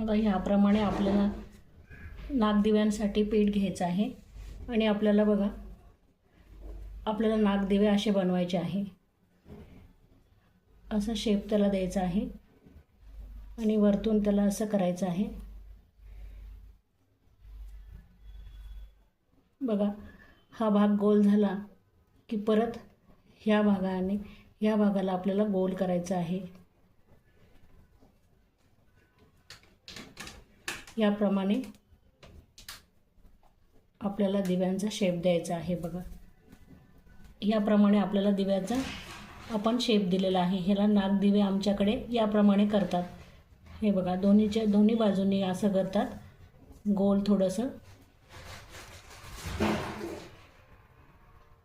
आता ह्याप्रमाणे आपल्याला नागदिव्यांसाठी पीठ घ्यायचं आहे. आणि आपल्याला बघा आपल्याला नागदिवे असे बनवायचे आहे. असा शेप त्याला द्यायचा आहे. आणि वरतून त्याला असं करायचं आहे. बघा हा भाग गोल झाला की परत ह्या भागाने ह्या भागाला आपल्याला गोल करायचं आहे. याप्रमाणे आपल्याला दिव्यांचा शेप द्यायचा आहे बघा. याप्रमाणे आपल्याला दिव्याचा आपण शेप दिलेला आहे. ह्याला नागदिवे आमच्याकडे याप्रमाणे करतात. हे बघा दोन्हीच्या दोन्ही बाजूंनी असं करतात. गोल थोडंसं.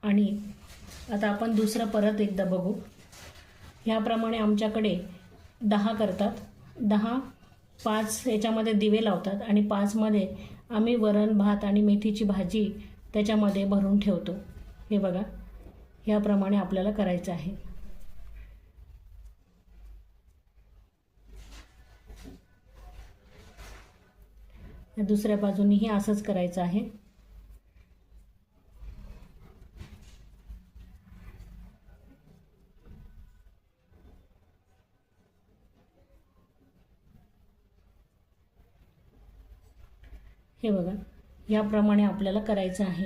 आणि आता आपण दुसरं परत एकदा बघू. ह्याप्रमाणे आमच्याकडे दहा करतात. दहा पाच याच्यामध्ये दिवे लावतात आणि पाचमध्ये आम्ही वरण भात आणि मेथीची भाजी त्याच्यामध्ये भरून ठेवतो. हे बघा ह्याप्रमाणे आपल्याला करायचं आहे. दुसऱ्या बाजूनीही असंच करायचं आहे. हे बघा याप्रमाणे आपल्याला करायचं आहे.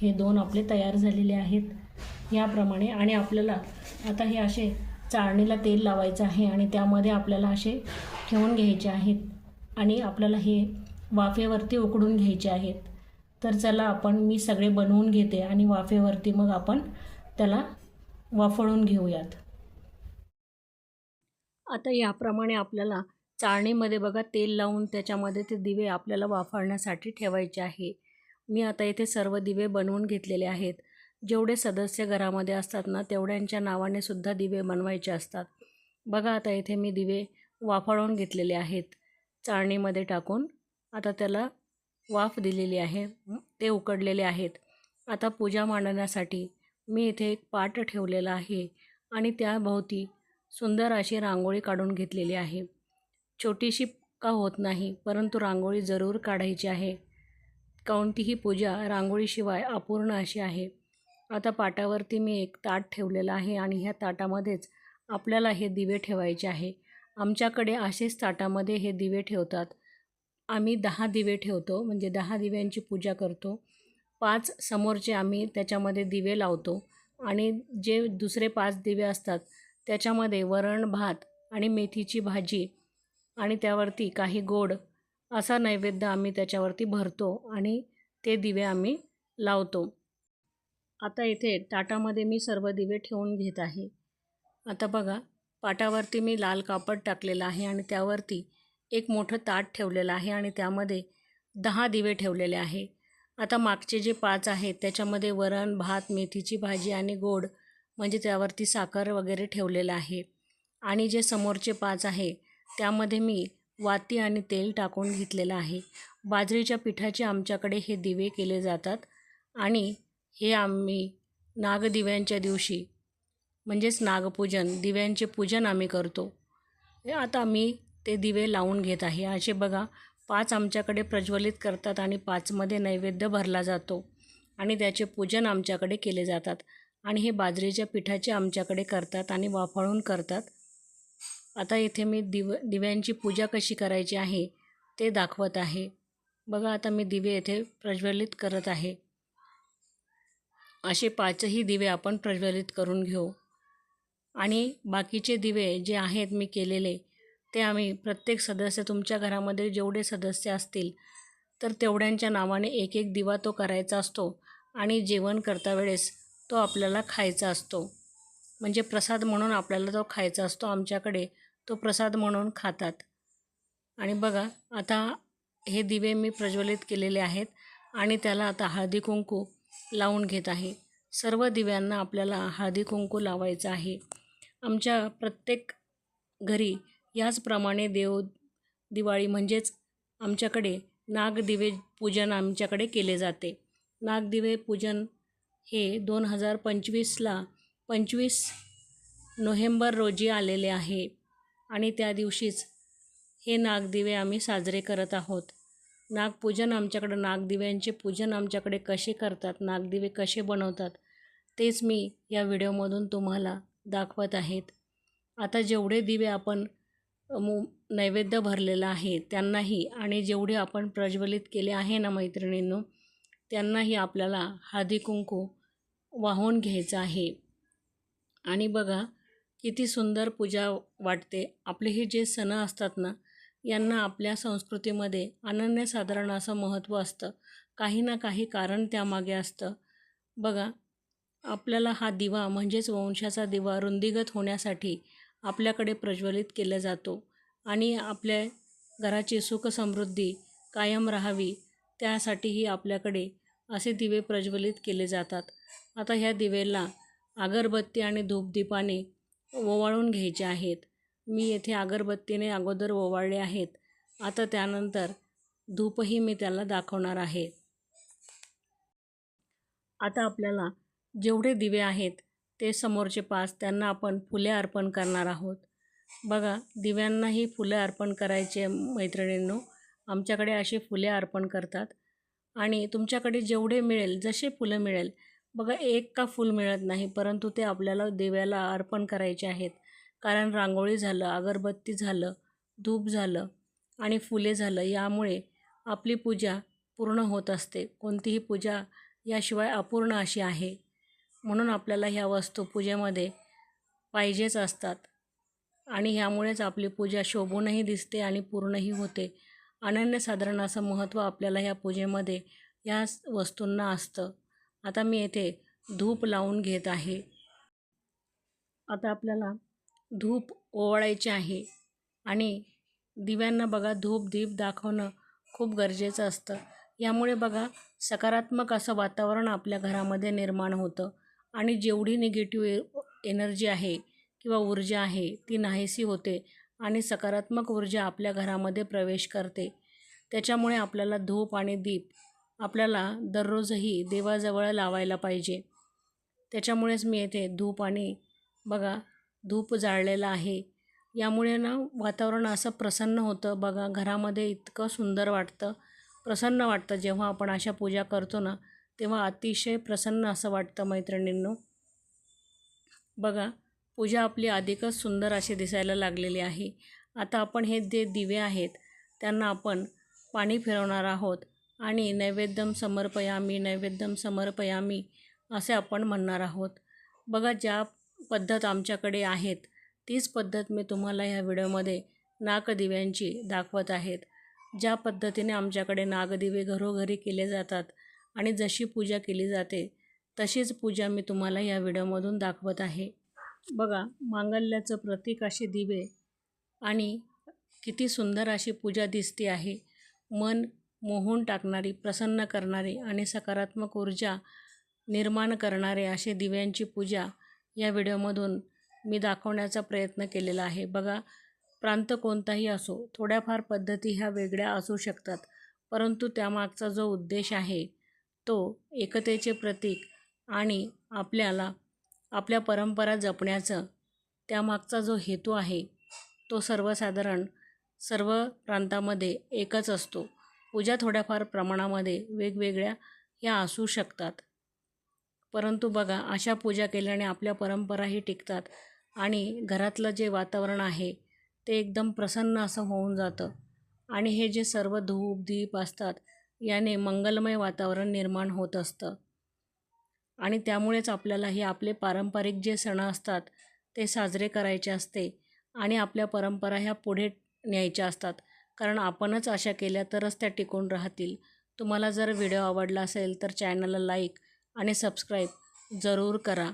हे दोन आपले तयार झालेले आहेत. याप्रमाणे आणि आपल्याला आता हे असे चाळणीला तेल लावायचं आहे आणि त्यामध्ये आपल्याला असे ठेवून घ्यायचे आहेत आणि आपल्याला हे वाफेवरती उकडून घ्यायचे आहेत. तर चला आपण मी सगळे बनवून घेते आणि वाफेवरती मग आपण त्याला वाफळून घेऊयात. आता याप्रमाणे आपल्याला चाळणीमध्ये बघा तेल लावून त्याच्यामध्ये ते दिवे आपल्याला वाफाळण्यासाठी ठेवायचे आहे. मी आता इथे सर्व दिवे बनवून घेतलेले आहेत. जेवढे सदस्य घरामध्ये असतात ना तेवढ्यांच्या नावाने सुद्धा दिवे बनवायचे असतात. बघा आता इथे मी दिवे वाफाळून घेतलेले आहेत. चाळणीमध्ये टाकून आता त्याला वाफ दिलेली आहे. ते उकडलेले आहेत. आता पूजा मांडण्यासाठी मी इथे एक पाट ठेवलेला आहे आणि त्याभोवती सुंदर अशी रांगोळी काढून घेतलेली आहे. छोटीशी का होत नाही परंतु रांगोळी जरूर काढायची आहे. कोणतीही पूजा रांगोळीशिवाय अपूर्ण अशी आहे. आता पाटावरती मी एक ताट ठेवलेलं आहे आणि ह्या ताटामध्येच आपल्याला हे दिवे ठेवायचे आहे. आमच्याकडे असेच ताटामध्ये हे दिवे ठेवतात. आम्ही दहा दिवे ठेवतो म्हणजे दहा दिव्यांची पूजा करतो. पाच समोरचे आम्ही त्याच्यामध्ये दिवे लावतो आणि जे दुसरे पाच दिवे असतात त्याच्यामध्ये वरण भात आणि मेथीची भाजी आणि त्यावरती काही गोड असा नैवेद्य आम्ही त्याच्यावरती भरतो आणि ते दिवे आम्ही लावतो. आता इथे ताटामध्ये मी सर्व दिवे ठेवून घेत आहे. आता बघा पाटावरती मी लाल कापड टाकलेलं आहे आणि त्यावरती एक मोठं ताट ठेवलेलं आहे आणि त्यामध्ये दहा दिवे ठेवलेले आहे. आता मागचे जे पाच आहेत त्याच्यामध्ये वरण भात मेथीची भाजी आणि गोड म्हणजे त्यावरती साखर वगैरे ठेवलेलं आहे. आणि जे समोरचे पाच आहे त्यामध्ये मी वाती आणि तेल टाकून घेतलेलं आहे. बाजरीच्या पिठाचे आमच्याकडे हे दिवे केले जातात आणि हे आम्ही नागदिव्यांच्या दिवशी म्हणजेच नागपूजन दिव्यांचे पूजन आम्ही करतो. हे आता मी ते दिवे लावून घेत आहे. असे बघा पाच आमच्याकडे प्रज्वलित करतात आणि पाचमध्ये नैवेद्य भरला जातो आणि त्याचे पूजन आमच्याकडे केले जातात आणि हे बाजरीच्या पिठाचे आमच्याकडे करतात आणि वाफाळून करतात. आता इथे मी दिव दिव्यांची पूजा कशी करायची आहे ते दाखवत आहे. बघा आता मी दिवे येथे प्रज्वलित करत आहे. असे पाचही दिवे आपण प्रज्वलित करून घेऊ. आणि बाकीचे दिवे जे आहेत मी केलेले ते आम्ही प्रत्येक सदस्य तुमच्या घरामध्ये जेवढे सदस्य असतील तर तेवढ्यांच्या नावाने एक एक दिवा तो करायचा असतो आणि जेवण करता वेळेस तो आपल्याला खायचा असतो. म्हणजे प्रसाद म्हणून आपल्याला तो खायचा असतो आमच्याकडे. तो प्रसाद म्हणून खातात. आणि बघा आता हे दिवे मी प्रज्वलित केलेले आहेत आणि त्याला आता हळदी कुंकू लावून घेत आहे. सर्व दिव्यांना आपल्याला हळदी कुंकू लावायचं आहे. आमच्या प्रत्येक घरी याचप्रमाणे देव दिवाळी म्हणजेच आमच्याकडे नागदिवे पूजन आमच्याकडे केले जाते. नागदिवे पूजन हे दोन हजार पंचवीसला पंचवीस नोव्हेंबर रोजी आलेले आहे. आणि त्या दिवशीच हे नागदिवे आम्ही साजरे करत आहोत. नागपूजन आमच्याकडं नागदिव्यांचे पूजन आमच्याकडे कसे करतात नागदिवे कसे बनवतात तेच मी या व्हिडिओमधून तुम्हाला दाखवत आहेत. आता जेवढे दिवे आपण मु नैवेद्य भरलेला आहे त्यांनाही आणि जेवढे आपण प्रज्वलित केले आहे ना मैत्रिणींनो त्यांनाही आपल्याला हळदी कुंकू वाहून घ्यायचं आहे. आणि बघा किती सुंदर पूजा वाटते. आपले हे जे सण असतात ना यांना आपल्या संस्कृतीमध्ये अनन्यसाधारण असं महत्त्व असतं. काही ना काही कारण त्यामागे असतं. बघा आपल्याला हा दिवा म्हणजेच वंशाचा दिवा रुंदीगत होण्यासाठी आपल्याकडे प्रज्वलित केला जातो आणि आपल्या घराची सुखसमृद्धी कायम राहावी त्यासाठीही आपल्याकडे असे दिवे प्रज्वलित केले जातात. आता ह्या दिवेला अगरबत्ती आणि धूपदीपाने ओवाळून घ्यायचे आहेत. मी येथे अगरबत्तीने अगोदर ओवाळले आहेत. आता त्यानंतर धूपही मी त्याला दाखवणार आहे. आता आपल्याला जेवढे दिवे आहेत ते समोरचे पाच त्यांना आपण फुले अर्पण करणार आहोत. बघा दिव्यांनाही फुले अर्पण करायचे मैत्रिणींनो. आमच्याकडे असे फुले अर्पण करतात. आणि तुमच्याकडे जेवढे मिळेल जसे फुलं मिळेल बघा एक का फूल मिळत नाही परंतु ते आपल्याला देव्याला अर्पण करायचे आहेत. कारण रांगोळी झालं अगरबत्ती झालं धूप झालं आणि फुले झालं यामुळे आपली पूजा पूर्ण होत असते. कोणतीही पूजा याशिवाय अपूर्ण अशी आहे. म्हणून आपल्याला ह्या वस्तू पूजेमध्ये पाहिजेच असतात. आणि ह्यामुळेच आपली पूजा शोभूनही दिसते आणि पूर्णही होते. अनन्यसाधारण असं महत्त्व आपल्याला ह्या पूजेमध्ये या वस्तूंना असतं. आता मी येथे धूप लावून घेत आहे. आता आपल्याला धूप ओवाळायचे आहे. आणि दिव्यांना बघा धूप दीप दाखवणं खूप गरजेचं असतं. यामुळे बघा सकारात्मक असं वातावरण आपल्या घरामध्ये निर्माण होतं. आणि जेवढी निगेटिव्ह एनर्जी आहे किंवा ऊर्जा आहे ती नाहीशी होते आणि सकारात्मक ऊर्जा आपल्या घरामध्ये प्रवेश करते. त्याच्यामुळे आपल्याला धूप आणि दीप आपल्याला दररोजही देवाजवळ लावायला पाहिजे. त्याच्यामुळेच मी येथे धूप आणि बघा धूप जाळलेलं आहे. यामुळे ना वातावरण असं प्रसन्न होतं. बघा घरामध्ये इतकं सुंदर वाटतं. प्रसन्न वाटतं. जेव्हा आपण अशा पूजा करतो ना तेव्हा अतिशय प्रसन्न असं वाटतं मैत्रिणींनो. बघा पूजा आपली अधिकच सुंदर अशी दिसायला लागलेली आहे. आता आपण हे जे दिवे आहेत त्यांना आपण पाणी फिरवणार आहोत. आणि नैवेद्यम समर्पयामी नैवेद्यम समर्पयामी असे आपण म्हणणार आहोत. बघा ज्या पद्धत आमच्याकडे आहेत तीच पद्धत मी तुम्हाला ह्या व्हिडिओमध्ये नागदिव्यांची दाखवत आहेत. ज्या पद्धतीने आमच्याकडे नागदिवे घरोघरी केले जातात आणि जशी पूजा केली जाते तशीच पूजा मी तुम्हाला या व्हिडिओमधून दाखवत आहे. बघा मांगल्याचं प्रतीक असे दिवे आणि किती सुंदर अशी पूजा दिसते आहे. मन मोहून टाकणारी प्रसन्न करणारी आणि सकारात्मक ऊर्जा निर्माण करणारे असे दिव्यांची पूजा या व्हिडिओमधून मी दाखवण्याचा प्रयत्न केलेला आहे. बघा प्रांत कोणताही असो थोड्याफार पद्धती ह्या वेगळ्या असू शकतात परंतु त्यामागचा जो उद्देश आहे तो एकतेचे प्रतीक आणि आपल्याला आपल्या परंपरा जपण्याचं त्यामागचा जो हेतू आहे तो सर्वसाधारण सर्व प्रांतामध्ये एकच असतो. पूजा थोड्याफार प्रमाणामध्ये वेगवेगळ्या ह्या असू शकतात. परंतु बघा अशा पूजा केल्याने आपल्या परंपराही टिकतात आणि घरातलं जे वातावरण आहे ते एकदम प्रसन्न असं होऊन जातं. आणि हे जे सर्व धूप दीप असतात याने मंगलमय वातावरण निर्माण होत असतं. आणि त्यामुळेच आपल्याला हे आपले पारंपरिक जे सण असतात ते साजरे करायचे असते आणि आपल्या परंपरा ह्या पुढे न्यायच्या असतात. कारण आपणच अशा केल्या तरच त्या टिकून राहतील. तुम्हाला जर व्हिडिओ आवडला असेल तर चॅनलला लाईक आणि सबस्क्राईब जरूर करा.